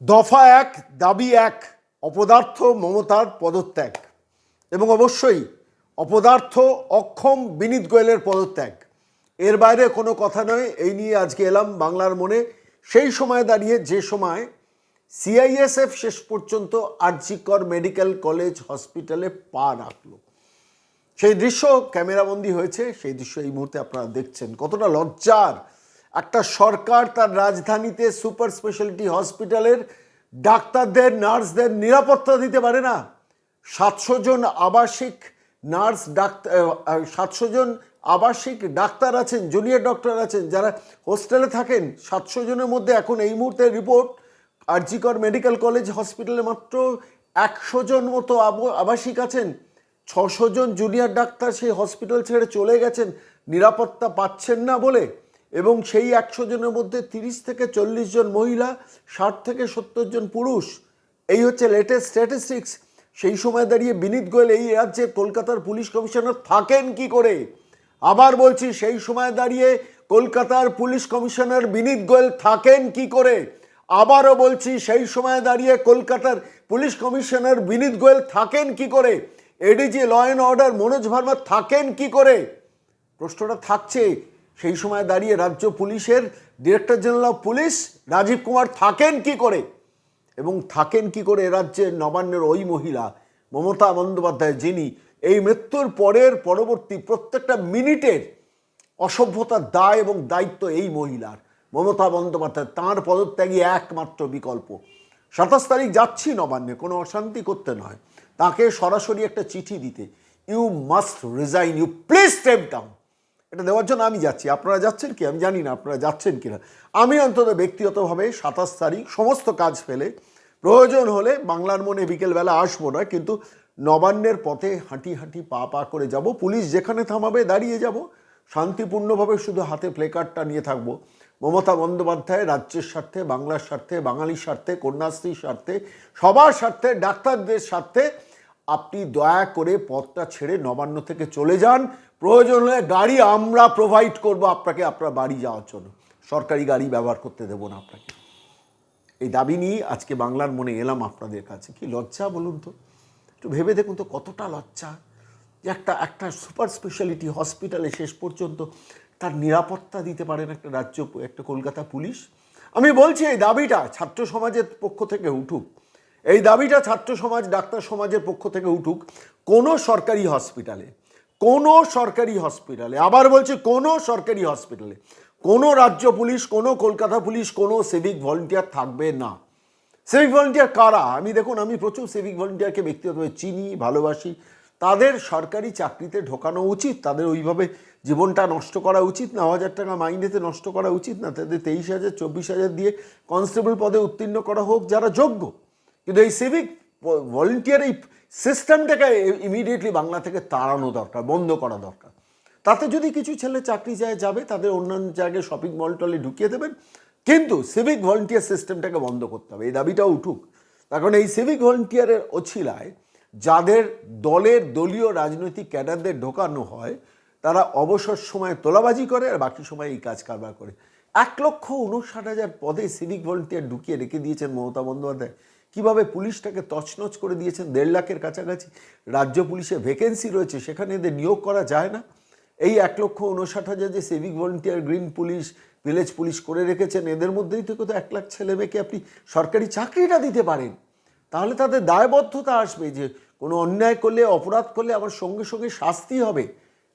দফা এক, দাবি এক, অপদার্থ মমতার পদত্যাগ এবং অবশ্যই অপদার্থ অক্ষম বিনীত গোয়েলের পদত্যাগ। এর বাইরে কোনো কথা নয়, এই নিয়ে আজকে এলাম বাংলার মনে। সেই সময় দাঁড়িয়ে যে সময় সিআইএসএফ শেষ পর্যন্ত আরজিকর মেডিকেল কলেজ হসপিটালে পা রাখল। সেই দৃশ্য ক্যামেরাবন্দি হয়েছে, সেই দৃশ্য এই মুহূর্তে আপনারা দেখছেন। কতটা লজ্জার একটা সরকার তার রাজধানীতে সুপার স্পেশালিটি হসপিটালের ডাক্তারদের, নার্সদের নিরাপত্তা দিতে পারে না। সাতশো জন আবাসিক নার্স ডাক্তার সাতশো জন আবাসিক ডাক্তার আছেন, জুনিয়র ডক্টর আছেন, যারা হোস্টেলে থাকেন, সাতশো জনের মধ্যে এখন এই মুহূর্তে রিপোর্ট, আরজিকর মেডিকেল কলেজ হসপিটালে মাত্র একশো জন মতো আব- আবাসিক আছেন। ছশো জন জুনিয়র ডাক্তার সেই হসপিটাল ছেড়ে চলে গেছেন। নিরাপত্তা পাচ্ছেন না বলে এবং সেই একশো জনের মধ্যে তিরিশ থেকে চল্লিশ জন মহিলা, ষাট থেকে সত্তর জন পুরুষ। এই হচ্ছে লেটেস্ট স্ট্যাটিস্টিক্স সেই সময় দাঁড়িয়ে বিনীত গোয়েল এই রাজ্যে কলকাতার পুলিশ কমিশনার থাকেন কি করে? আবার বলছি, সেই সময় দাঁড়িয়ে কলকাতার পুলিশ কমিশনার বিনীত গোয়েল থাকেন কি করে? আবারও বলছি, সেই সময় দাঁড়িয়ে কলকাতার পুলিশ কমিশনার বিনীত গোয়েল থাকেন কি করে? ADG law and order Manoj Verma থাকেন কি করে? প্রশ্নটা থাকছে। সেই সময় দাঁড়িয়ে রাজ্য পুলিশের director general of police Rajeev Kumar থাকেন কি করে? এবং থাকেন কি করে রাজ্যের নবান্নের ওই মহিলা, মমতা বন্দ্যোপাধ্যায় যিনি এই মৃত্যুর পরের পরবর্তী প্রত্যেকটা মিনিটের অসভ্যতার দায় এবং দায়িত্ব এই মহিলার, মমতা বন্দ্যোপাধ্যায়। তাঁর পদত্যাগই একমাত্র বিকল্প। সাতাশ তারিখ যাচ্ছি নবান্নে, কোনো অশান্তি করতে নয়। তাকে সরাসরি একটা চিঠি দিতে। You must resign you please step down এটা দেওয়ার জন্য আমি যাচ্ছি। আপনারা যাচ্ছেন কি? আমি জানি না আপনারা যাচ্ছেন কি না আমি অন্তত ব্যক্তিগতভাবে সাতাশ তারিখ সমস্ত কাজ ফেলে, প্রয়োজন হলে বাংলার মনে বিকেলবেলা আসব না, কিন্তু নবান্নের পথে হাঁটি হাঁটি পা পা করে যাব। পুলিশ যেখানে থামাবে দাঁড়িয়ে যাব। শান্তিপূর্ণভাবে শুধু হাতে প্লেকার্ডটা নিয়ে থাকব। মমতা বন্দ্যোপাধ্যায় রাজ্যের স্বার্থে, বাংলার স্বার্থে, বাঙালির স্বার্থে, কন্যাশ্রীর স্বার্থে, সবার স্বার্থে, ডাক্তারদের স্বার্থে আপনি দয়া করে পথটা ছেড়ে নবান্ন থেকে চলে যান। প্রয়োজন হলে গাড়ি আমরা প্রোভাইড করব আপনাকে, আপনার বাড়ি যাওয়ার জন্য। সরকারি গাড়ি ব্যবহার করতে দেবো না আপনাকে। এই দাবি নিয়ে আজকে বাংলার মনে এলাম আপনাদের কাছে। কি লজ্জা বলুন তো? একটু ভেবে দেখুন তো কতটা লজ্জা যে একটা একটা সুপার স্পেশালিটি হসপিটালে শেষ পর্যন্ত তার নিরাপত্তা দিতে পারেন একটা রাজ্য, একটা কলকাতা পুলিশ। আমি বলছি এই দাবিটা ছাত্র সমাজের পক্ষ থেকে উঠুক। এই দাবিটা ছাত্র সমাজ, ডাক্তার সমাজের পক্ষ থেকে উঠুক কোনো সরকারি হসপিটালে কোনো সরকারি হসপিটালে, আবার বলছি কোনো সরকারি হসপিটালে, কোনো রাজ্য পুলিশ, কোনো কলকাতা পুলিশ, কোনো সিভিক ভলেন্টিয়ার থাকবে না। সিভিক ভলেন্টিয়ার কারা? আমি দেখুন, আমি প্রচুর সিভিক ভলেন্টিয়ারকে ব্যক্তিগতভাবে চিনি, ভালোবাসি। তাদের সরকারি চাকরিতে ঢোকানো উচিত, তাদের ওইভাবে জীবনটা নষ্ট করা উচিত না, হাজার টাকা মাইনেতে নষ্ট করা উচিত না, তাদের তেইশ হাজার, চব্বিশ হাজার দিয়ে কনস্টেবল পদে উত্তীর্ণ করা হোক যারা যোগ্য। কিন্তু এই সিভিক ভলেন্টিয়ার এই সিস্টেমটাকে ইমিডিয়েটলি বাংলা থেকে তাড়ানো দরকার, বন্ধ করা দরকার। তাতে যদি কিছু ছেলে চাকরি যায়, যাবে, তাদের অন্যান্য জায়গায় শপিং মল টলে ঢুকিয়ে দেবেন, কিন্তু সিভিক ভলেন্টিয়ার সিস্টেমটাকে বন্ধ করতে হবে। এই দাবিটাও উঠুক। কারণ এই সিভিক ভলেন্টিয়ারের অছিলায় যাদের দলের দলীয় রাজনৈতিক ক্যাডারদের ঢোকানো হয়, তারা অবসর সময় তোলাবাজি করে আর বাকি সময় এই কাজ কারবার করে। এক লক্ষ উনষাট হাজার পদে সিভিক ভলেন্টিয়ার ঢুকিয়ে রেখে দিয়েছেন মমতা বন্দ্যোপাধ্যায়। কীভাবে পুলিশটাকে তছনছ করে দিয়েছেন দেড় লাখের কাছাকাছি? রাজ্য পুলিশে ভ্যাকেন্সি রয়েছে, সেখানে এদের নিয়োগ করা যায় না। এই এক লক্ষ উনষাট হাজার যে civic volunteer green police village police করে রেখেছেন, এদের মধ্যেই থেকে তো এক লাখ ছেলে মেয়েকে আপনি সরকারি চাকরিটা দিতে পারেন। তাহলে তাদের দায়বদ্ধতা আসবে যে কোনো অন্যায় করলে, অপরাধ করলে আমার সঙ্গে সঙ্গে শাস্তি হবে।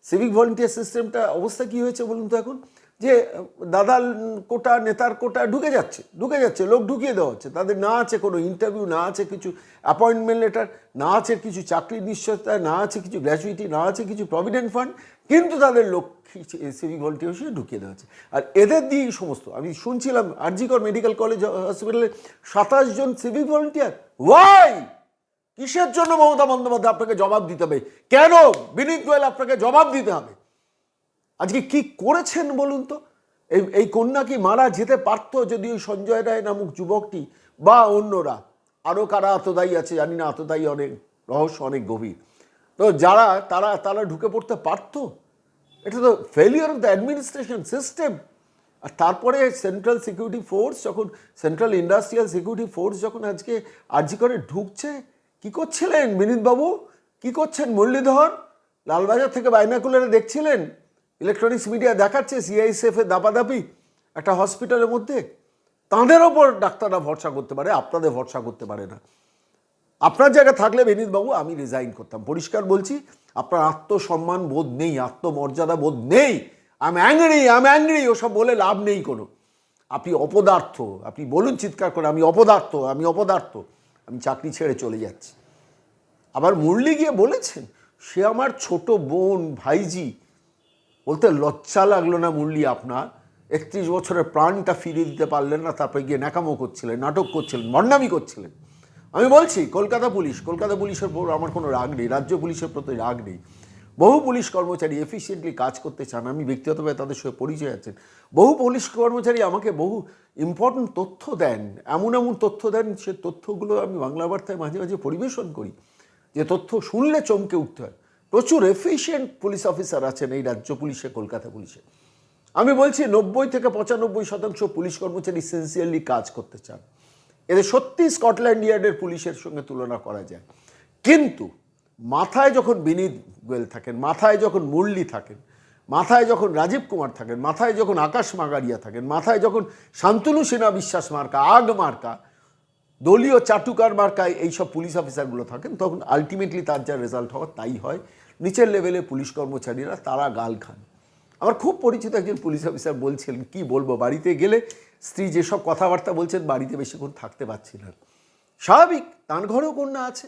সিভিক ভলেন্টিয়ার সিস্টেমটা অবস্থা কি হয়েছে বলুন তো এখন? যে দাদা কোটা, নেতার কোটা ঢুকে যাচ্ছে ঢুকে যাচ্ছে, লোক ঢুকিয়ে দেওয়া হচ্ছে। তাদের না আছে কোনো ইন্টারভিউ না আছে কিছু অ্যাপয়েন্টমেন্ট লেটার না আছে কিছু চাকরির নিশ্চয়তা, না আছে কিছু গ্র্যাচুইটি না আছে কিছু প্রভিডেন্ট ফান্ড কিন্তু তাদের লোক সিভিক ভলেন্টিয়ার হিসেবে ঢুকিয়ে দেওয়া হচ্ছে। আর এদের দিয়েই সমস্ত। আমি শুনছিলাম আরজিকর মেডিকেল কলেজ হসপিটালে সাতাশ জন সিভিক ভলেন্টিয়ার ওয়াই কিসের জন্য মমতা বন্দ্যোপাধ্যায় আপনাকে জবাব দিতে হবে? কেন? বিনীত গোয়েল আপনাকে জবাব দিতে হবে? আজকে কি করেছেন বলুন তো? এই এই কন্যা কি মারা যেতে পারতো যদি ওই সঞ্জয় রায় নামক যুবকটি বা অন্যরা? আরও কারা আতদায়ী আছে জানি না আতদায়ী অনেক, রহস্য অনেক গভীর। তো যারা, তারা তারা ঢুকে পড়তে পারতো? এটা তো failure of the administration system আর তারপরে সেন্ট্রাল সিকিউরিটি ফোর্স যখন সেন্ট্রাল ইন্ডাস্ট্রিয়াল সিকিউরিটি ফোর্স যখন আজকে আরজি করে ঢুকছে, কি করছিলেন বিনীতবাবু কি করছেন মুরলীধর? লালবাজার থেকে বাইনাকুলারে দেখছিলেন? ইলেকট্রনিক্স মিডিয়া দেখাচ্ছে সিআইএসএফ দাপাদাপি, একটা হসপিটালের মধ্যে। তাঁদের ওপর ডাক্তাররা ভরসা করতে পারে, আপনাদের ভরসা করতে পারে না। আপনার জায়গা থাকলে বিনীতবাবু, আমি রিজাইন করতাম। পরিষ্কার বলছি, আপনার আত্মসম্মান বোধ নেই, আত্মমর্যাদা বোধ নেই। আমি অ্যাংরি আমি অ্যাংরি ওসব বলে লাভ নেই কোনো। আপনি অপদার্থ, আপনি বলুন চিৎকার করে, আমি অপদার্থ আমি অপদার্থ, আমি চাকরি ছেড়ে চলে যাচ্ছি। আবার মুরলি গিয়ে বলেছেন, সে আমার ছোট বোন, ভাইজি বলতে লজ্জা লাগল না মুরলি আপনার? একত্রিশ বছরের প্রাণটা ফিরিয়ে দিতে পারলেন না, তারপরে গিয়ে ন্যাকামো করছিলেন, নাটক করছিলেন, মন্ডামি করছিলেন। আমি বলছি, কলকাতা পুলিশ, কলকাতা পুলিশের উপর আমার কোনো রাগ নেই, রাজ্য পুলিশের প্রতি রাগ নেই। বহু পুলিশ কর্মচারী এফিসিয়েন্টলি কাজ করতে চান, আমি ব্যক্তিগতভাবে তাদের সঙ্গে পরিচয় আছেন বহু পুলিশ কর্মচারী আমাকে বহু ইম্পর্টেন্ট তথ্য দেন, এমন এমন তথ্য দেন, সে তথ্যগুলো আমি বাংলা বার্তায় মাঝে মাঝে পরিবেশন করি। যে তথ্য শুনলে চমকে উঠতে হয়। প্রচুর এফিসিয়েন্ট পুলিশ অফিসার আছেন এই রাজ্য পুলিশে, কলকাতা পুলিশে। আমি বলছি নব্বই থেকে পঁচানব্বই শতাংশ পুলিশ কর্মচারী সিনসিয়ারলি কাজ করতে চান। এদের সত্যি স্কটল্যান্ড ইয়ার্ডের পুলিশের সঙ্গে তুলনা করা যায়। কিন্তু মাথায় যখন বিনীত গোয়েল থাকেন, মাথায় যখন মুরলি থাকেন, মাথায় যখন রাজীব কুমার থাকেন, মাথায় যখন আকাশ মাগারিয়া থাকেন, মাথায় যখন শান্তনু সেনা বিশ্বাস মার্কা, আগ মার্কা, দলীয় চাটুকার মার্কায় এইসব পুলিশ অফিসারগুলো থাকেন, তখন আলটিমেটলি তার যা রেজাল্ট হওয়ার তাই হয়। নিচের লেভেলে পুলিশ কর্মচারীরা তারা গাল খান। আমার খুব পরিচিত একজন পুলিশ অফিসার বলছিলেন কি বলব, বাড়িতে গেলে স্ত্রী যেসব কথাবার্তা বলছেন, বাড়িতে বেশিক্ষণ থাকতে পারছি না। স্বাভাবিক তার ঘরেও কন্যা আছে।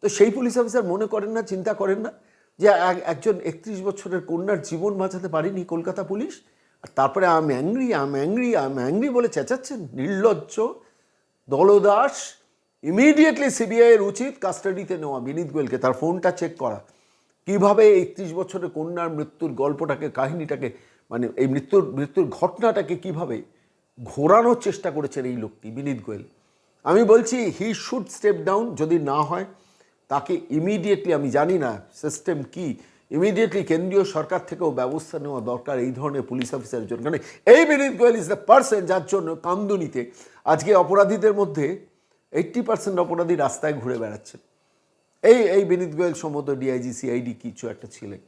তো সেই পুলিশ অফিসার মনে করেন না, চিন্তা করেন না যে এক- একজন একত্রিশ বছরের কন্যার জীবন বাঁচাতে পারেনি কলকাতা পুলিশ। আর তারপরে am angry am angry am angry বলে চেঁচাচ্ছেন নির্লজ্জ দলদাস। ইমিডিয়েটলি সিবিআই এর উচিত কাস্টাডিতে নেওয়া। বিনীত গোয়েলকে তার ফোনটা চেক করা। কীভাবে একত্রিশ বছরের কন্যার মৃত্যুর গল্পটাকে, কাহিনীটাকে মানে এই মৃত্যুর মৃত্যুর ঘটনাটাকে কীভাবে ঘোরানোর চেষ্টা করেছেন এই লোকটি, বিনীত গোয়েল? আমি বলছি হি শুড স্টেপ ডাউন যদি না হয়, তাকে ইমিডিয়েটলি আমি জানি না সিস্টেম কি ইমিডিয়েটলি কেন্দ্রীয় সরকার থেকেও ব্যবস্থা নেওয়া দরকার এই ধরনের পুলিশ অফিসারের জন্য। কারণ এই Vineet Goyal is the person যার জন্য কামদুনিতে আজকে অপরাধীদের মধ্যে এইট্টি পার্সেন্ট অপরাধী রাস্তায় ঘুরে বেড়াচ্ছেন এই এই বিনীত গোয়েল সম্ভবত ডিআইজি সিআইডি কিছু একটা ছিলেন।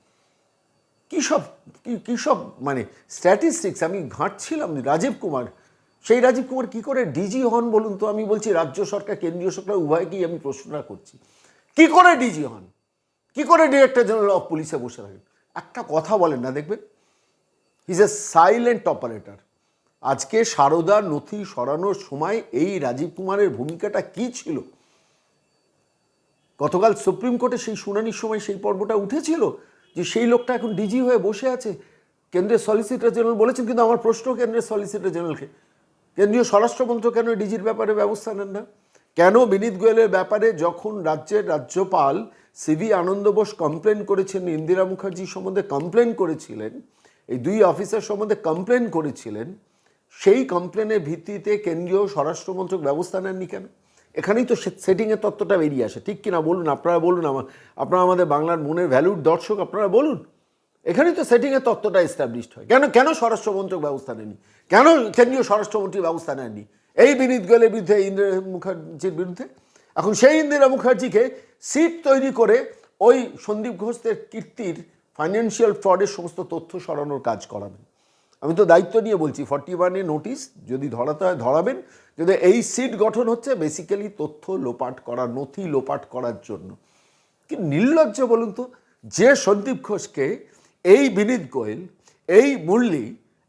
কী সব, কি- সব মানে স্ট্যাটিস্টিক্স আমি ঘাঁটছিলাম রাজীব কুমার, সেই রাজীব কুমার কি করে ডিজি হন বলুন তো? আমি বলছি, রাজ্য সরকার, কেন্দ্রীয় সরকার, উভয়কেই আমি প্রশ্নটা করছি। কি করে ডিজি হন? কি করে ডিরেক্টর জেনারেল অফ পুলিশে বসে থাকেন? একটা কথা বলেন না, দেখবেন? ইজ এ সাইলেন্ট অপারেটর আজকে সারদা নথি সরানোর সময় এই রাজীব কুমারের ভূমিকাটা কি ছিল? গতকাল সুপ্রিম কোর্টে সেই শুনানির সময় সেই পর্বটা উঠেছিল যে সেই লোকটা এখন ডিজি হয়ে বসে আছে। কেন্দ্রের সলিসিটর জেনারেল বলেছেন, কিন্তু আমার প্রশ্ন কেন্দ্রের সলিসিটর জেনারেলকে কেন্দ্রীয় স্বরাষ্ট্রমন্ত্রক কেন ডিজির ব্যাপারে ব্যবস্থা নেন না? কেন বিনীত গোয়েলের ব্যাপারে যখন রাজ্যের রাজ্যপাল সিভি আনন্দ বোস কমপ্লেন করেছেন, ইন্দিরা মুখার্জি সম্বন্ধে কমপ্লেন করেছিলেন, এই দুই অফিসার সম্বন্ধে কমপ্লেন করেছিলেন, সেই কমপ্লেনের ভিত্তিতে কেন্দ্রীয় স্বরাষ্ট্রমন্ত্রক ব্যবস্থা নেননি কেন? এখানেই তো সেটিংয়ের তত্ত্বটা বেরিয়ে আসে। ঠিক কিনা বলুন, আপনারা বলুন আমার আপনারা আমাদের বাংলার মনের ভ্যালুর দর্শক, আপনারা বলুন। এখানেই তো সেটিংয়ের তত্ত্বটা এস্টাবলিশড হয়। কেন কেন স্বরাষ্ট্রমন্ত্রক ব্যবস্থা নেননি? কেন কেন্দ্রীয় স্বরাষ্ট্রমন্ত্রী ব্যবস্থা নেননি? এই বিনীত গোয়েলের বিরুদ্ধে ইন্দিরা মুখার্জির বিরুদ্ধে? এখন সেই ইন্দিরা মুখার্জিকে সিট তৈরি করে ওই সন্দীপ ঘোষের কীর্তির ফাইন্যান্সিয়াল ফ্রডের সমস্ত তথ্য সরানোর কাজ করাবেন। আমি তো দায়িত্ব নিয়ে বলছি ফর্টি ওয়ানে নোটিশ যদি ধরাতে হয়, ধরাবেন। যদি এই সিট গঠন হচ্ছে বেসিক্যালি তথ্য লোপাট করা, নথি লোপাট করার জন্য। কি নির্লজ্জ বলুন তো? যে সন্দীপ ঘোষকে এই বিনীত গোয়েল, এই মুরলি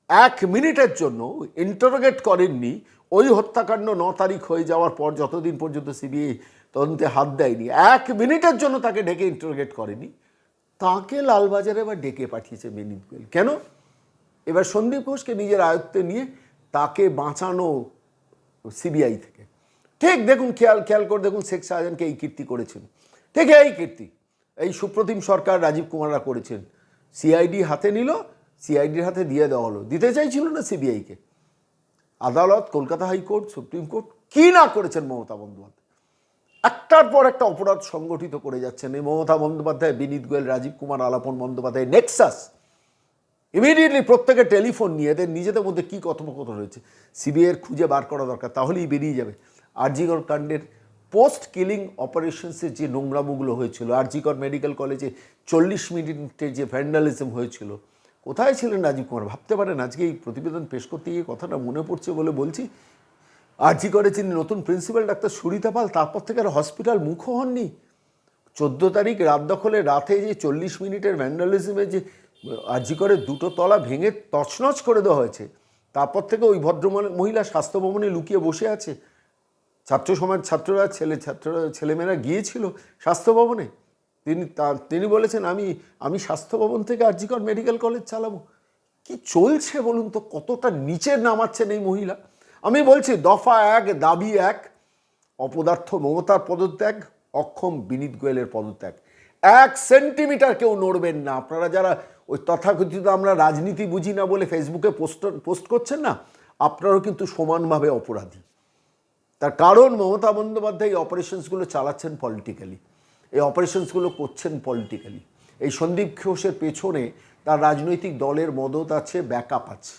এক মিনিটের জন্য ইন্টারোগেট করেননি, ওই হত্যাকাণ্ড ন তারিখ হয়ে যাওয়ার পর যতদিন পর্যন্ত সিবিআই তদন্তে হাত দেয়নি, এক মিনিটের জন্য তাকে ডেকে ইন্টারোগেট করেনি। তাকে লালবাজারে এবার ডেকে পাঠিয়েছে বিনীত গোয়েল। কেন? এবার সন্দীপ ঘোষকে নিজের আয়ত্তে নিয়ে তাকে বাঁচানো সিবিআই থেকে। ঠিক দেখুন, খেয়াল খেয়াল করে দেখুন শেখ শাহজাহানকে এই কীর্তি করেছেন। ঠিক এই কীর্তি, এই সুপ্রতিম সরকার রাজীব কুমাররা করেছেন। সিআইডি হাতে নিল সিআইডির হাতে দিয়ে দেওয়া হলো। দিতে চাইছিল না সিবিআইকে আদালত, কলকাতা হাইকোর্ট, সুপ্রিম কোর্ট কি না করেছেন মমতা বন্দ্যোপাধ্যায়? একটার পর একটা অপরাধ সংগঠিত করে যাচ্ছেন এই মমতা বন্দ্যোপাধ্যায়, বিনীত গোয়েল, রাজীব কুমার, আলাপন বন্দ্যোপাধ্যায় নেক্সাস ইমিডিয়েটলি প্রত্যেকে টেলিফোন নিয়ে, এদের নিজেদের মধ্যে কী কথোপকথন হয়েছে সিবিআইয়ের খুঁজে বার করা দরকার, তাহলেই বেরিয়ে যাবে। আরজিগর কাণ্ডের পোস্ট কিলিং অপারেশনসের যে নোংরামুগুলো হয়েছিল আরজিকর মেডিকেল কলেজে চল্লিশ মিনিটের যে ভ্যান্ডালিজম হয়েছিল, কোথায় ছিলেন রাজীব কুমার? ভাবতে পারেন, আজকে এই প্রতিবেদন পেশ করতে গিয়ে কথাটা মনে পড়ছে বলে বলছি। আরজি করে যিনি নতুন প্রিন্সিপাল ডাক্তার সুরিতা পাল, তারপর থেকে আর হসপিটাল মুখও হননি। চোদ্দ তারিখ রাত দখলে রাতে যে চল্লিশ মিনিটের ভ্যান্ডালিজমে যে আরজি করে দুটো তলা ভেঙে তছনছ করে দেওয়া হয়েছে। তারপর থেকে ওই ভদ্র মহিলা স্বাস্থ্য ভবনে লুকিয়ে বসে আছে। ছাত্র সমাজ ছাত্ররা, ছেলে ছাত্ররা ছেলেমেয়েরা গিয়েছিল স্বাস্থ্য ভবনে। তিনি তা- তিনি বলেছেন, আমি আমি স্বাস্থ্য ভবন থেকে আরজিকর মেডিকেল কলেজ চালাবো। কি চলছে বলুন তো? কতটা নিচে নামাচ্ছেন এই মহিলা? আমি বলছি, দফা এক, দাবি এক, অপদার্থ মমতার পদত্যাগ, অক্ষম বিনীত গোয়েলের পদত্যাগ। এক সেন্টিমিটার কেউ নড়বেন না। আপনারা যারা ওই তথাকথিত আমরা রাজনীতি বুঝি না বলে ফেসবুকে পোস্ট পোস্ট করছেন না, আপনারাও কিন্তু সমানভাবে অপরাধী। তার কারণ মমতা বন্দ্যোপাধ্যায় এই অপারেশনসগুলো চালাচ্ছেন পলিটিক্যালি এই অপারেশনসগুলো করছেন পলিটিক্যালি এই সন্দীপ ঘোষের পেছনে তার রাজনৈতিক দলের মদত আছে ব্যাকআপ আছে,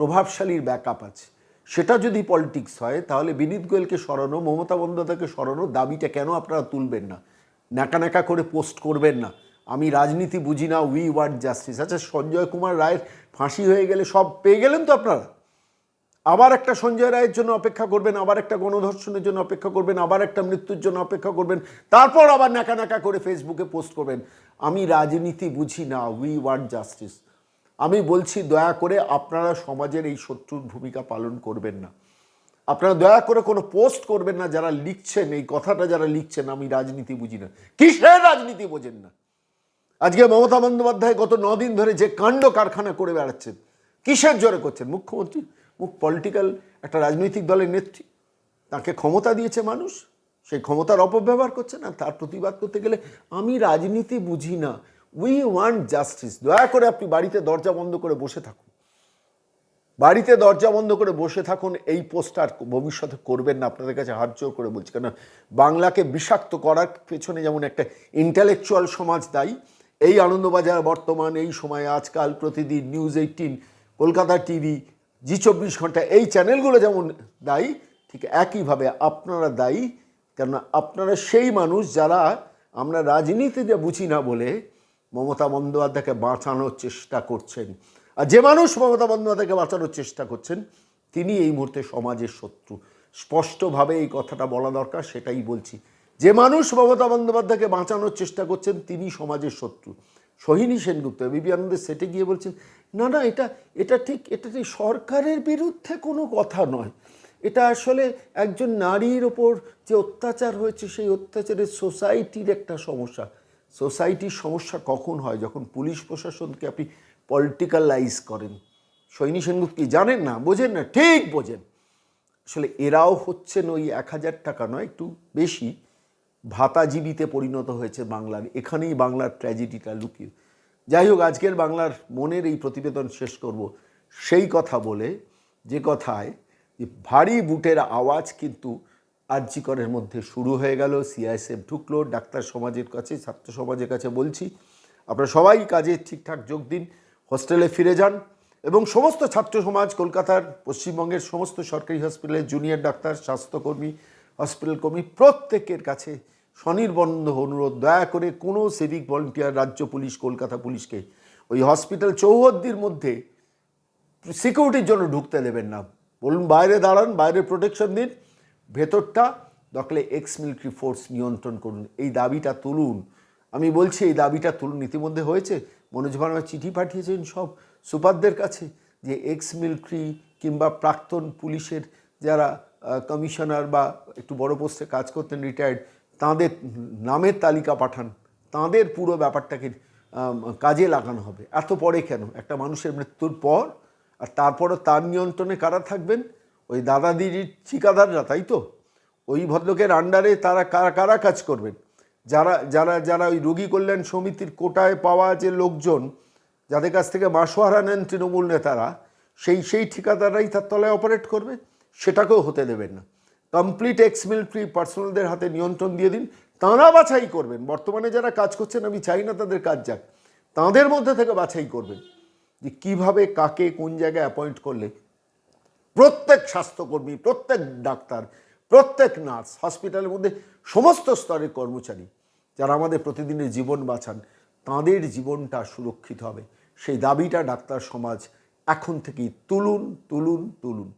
প্রভাবশালীর ব্যাকআপ আছে। সেটা যদি পলিটিক্স হয়, তাহলে বিনীত গোয়েলকে সরানো, মমতা বন্দ্যোপাধ্যায়কে সরানো দাবিটা কেন আপনারা তুলবেন না? নাকা নাকা করে পোস্ট করবেন না। আমি রাজনীতি বুঝি না উই ওয়ার্ড জাস্টিস আচ্ছা সঞ্জয় কুমার রায়ের ফাঁসি হয়ে গেলে সব পেয়ে গেলেন তো আপনারা? আবার একটা সঞ্জয় রায়ের জন্য অপেক্ষা করবেন, আবার একটা গণধর্ষণের জন্য অপেক্ষা করবেন, আবার একটা মৃত্যুর জন্য অপেক্ষা করবেন, তারপর আবার ন্যাকা ন্যাকা করে ফেসবুকে পোস্ট করবেন। আমি রাজনীতি বুঝি না উই ওয়ান্ট জাস্টিস আমি বলছি, দয়া করে আপনারা সমাজের এই শত্রুর ভূমিকা পালন করবেন না। আপনারা দয়া করে কোনো পোস্ট করবেন না যারা লিখছেন, এই কথাটা যারা লিখছেন, আমি রাজনীতি বুঝি না। কিসের রাজনীতি বোঝেন না? আজকে মমতা বন্দ্যোপাধ্যায় গত নদিন ধরে যে কাণ্ড কারখানা করে বেড়াচ্ছেন, কিসের জোরে করছেন? মুখ্যমন্ত্রী? মুখ পলিটিক্যাল একটা রাজনৈতিক দলের নেত্রী। তাকে ক্ষমতা দিয়েছে মানুষ সেই ক্ষমতার অপব্যবহার করছে না, তার প্রতিবাদ করতে গেলে আমি রাজনীতি বুঝি না। উই ওয়ান্ট জাস্টিস দয়া করে আপনি বাড়িতে দরজা বন্ধ করে বসে থাকুন। বাড়িতে দরজা বন্ধ করে বসে থাকুন, এই পোস্টার ভবিষ্যতে করবেন না। আপনাদের কাছে হাত জোর করে বলছি কেন বাংলাকে বিষাক্ত করার পেছনে যেমন একটা ইন্টালেকচুয়াল সমাজ দায়ী, এই আনন্দবাজার বর্তমান, এই সময় আজকাল প্রতিদিন news eighteen Kolkata TV Zee চব্বিশ ঘণ্টা, এই চ্যানেলগুলো যেমন দায়ী, ঠিক একইভাবে আপনারা দায়ী, কেননা আপনারা সেই মানুষ যারা আমরা রাজনীতিতে বুঝি না বলে মমতা বন্দ্যোপাধ্যায়কে বাঁচানোর চেষ্টা করছেন। আর যে মানুষ মমতা বন্দ্যোপাধ্যায়কে বাঁচানোর চেষ্টা করছেন, তিনি এই মুহূর্তে সমাজের শত্রু। স্পষ্টভাবে এই কথাটা বলা দরকার, সেটাই বলছি। যে মানুষ মমতা বন্দ্যোপাধ্যায়কে বাঁচানোর চেষ্টা করছেন, তিনি সমাজের শত্রু। সোহিনী সেনগুপ্ত, বিবি আনন্দের সেটে গিয়ে বলছেন, না না, এটা এটা ঠিক এটা ঠিক, সরকারের বিরুদ্ধে কোনো কথা নয়। এটা আসলে একজন নারীর ওপর যে অত্যাচার হয়েছে, সেই অত্যাচারের সোসাইটির একটা সমস্যা। সোসাইটির সমস্যা কখন হয়? যখন পুলিশ প্রশাসনকে আপনি পলিটিক্যালাইজ করেন। সৈনী সেনগুপ্ত কি জানেন না? বোঝেন না? ঠিক বোঝেন। আসলে এরাও হচ্ছেন ওই এক হাজার টাকা নয়, একটু বেশি, ভাতাজীবীতে পরিণত হয়েছে বাংলার, এখানেই বাংলার ট্র্যাজেডিটা লুকিয়ে। যাই হোক, আজকের বাংলার মনের এই প্রতিবেদন শেষ করব। সেই কথা বলে, যে কথায় যে ভারী বুটের আওয়াজ কিন্তু আর্যিকরের মধ্যে শুরু হয়ে গেল। সিআইএসএফ ঢুকলো, ডাক্তার সমাজের কাছে, ছাত্র সমাজের কাছে বলছি। আপনারা সবাই কাজে ঠিকঠাক যোগ দিন। হোস্টেলে ফিরে যান এবং সমস্ত ছাত্র সমাজ কলকাতার পশ্চিমবঙ্গের সমস্ত সরকারি হসপিটালের জুনিয়র ডাক্তার, স্বাস্থ্যকর্মী, হসপিটাল কর্মী প্রত্যেকের কাছে স্বনির্বন্ধ অনুরোধ, দয়া করে কোনো সিভিক ভলেন্টিয়ার রাজ্য পুলিশ, কলকাতা পুলিশকে ওই হসপিটাল চৌহদ্দির মধ্যে সিকিউরিটির জন্য ঢুকতে দেবেন না। বলুন, বাইরে দাঁড়ান বাইরে প্রোটেকশন দিন। ভেতরটা দখলে এক্স মিলিটারি ফোর্স নিয়ন্ত্রণ করুন। এই দাবিটা তুলুন। আমি বলছি, এই দাবিটা তুলুন। ইতিমধ্যে হয়েছে। মনোজ ভার্মা চিঠি পাঠিয়েছেন সব সুপারদের কাছে যে এক্স মিলিটারি কিংবা প্রাক্তন পুলিশের যারা কমিশনার বা একটু বড় পোস্টে কাজ করতেন রিটায়ার্ড তাঁদের নামের তালিকা পাঠান। তাঁদের পুরো ব্যাপারটাকে কাজে লাগানো হবে। এত পরে কেন? একটা মানুষের মৃত্যুর পর আর তারপরও তার নিয়ন্ত্রণে কারা থাকবেন? ওই দাদা দিদির ঠিকাদাররা, তাই তো? ওই ভদ্রকের আন্ডারে তারা কারা কারা কাজ করবেন? যারা যারা যারা ওই রোগী কল্যাণ সমিতির কোটায় পাওয়া যে লোকজন, যাদের কাছ থেকে মাসোহারা নেন তৃণমূল নেতারা, সেই সেই ঠিকাদাররাই তার তলায় অপারেট করবে, সেটাকেও হতে দেবেন না। কমপ্লিট এক্স মিলিটারি পার্সোনালদের হাতে নিয়ন্ত্রণ দিয়ে দিন, তাঁরা বাছাই করবেন। বর্তমানে যারা কাজ করছেন, আমি চাই না তাদের কাজ যাক, তাঁদের মধ্যে থেকে বাছাই করবেন যে কীভাবে, কাকে, কোন জায়গায় অ্যাপয়েন্ট করলে প্রত্যেক স্বাস্থ্যকর্মী, প্রত্যেক ডাক্তার, প্রত্যেক নার্স হসপিটালের মধ্যে সমস্ত স্তরের কর্মচারী যারা আমাদের প্রতিদিনের জীবন বাঁচান, তাঁদের জীবনটা সুরক্ষিত হবে। সেই দাবিটা ডাক্তার সমাজ এখন থেকেই তুলুন তুলুন তুলুন।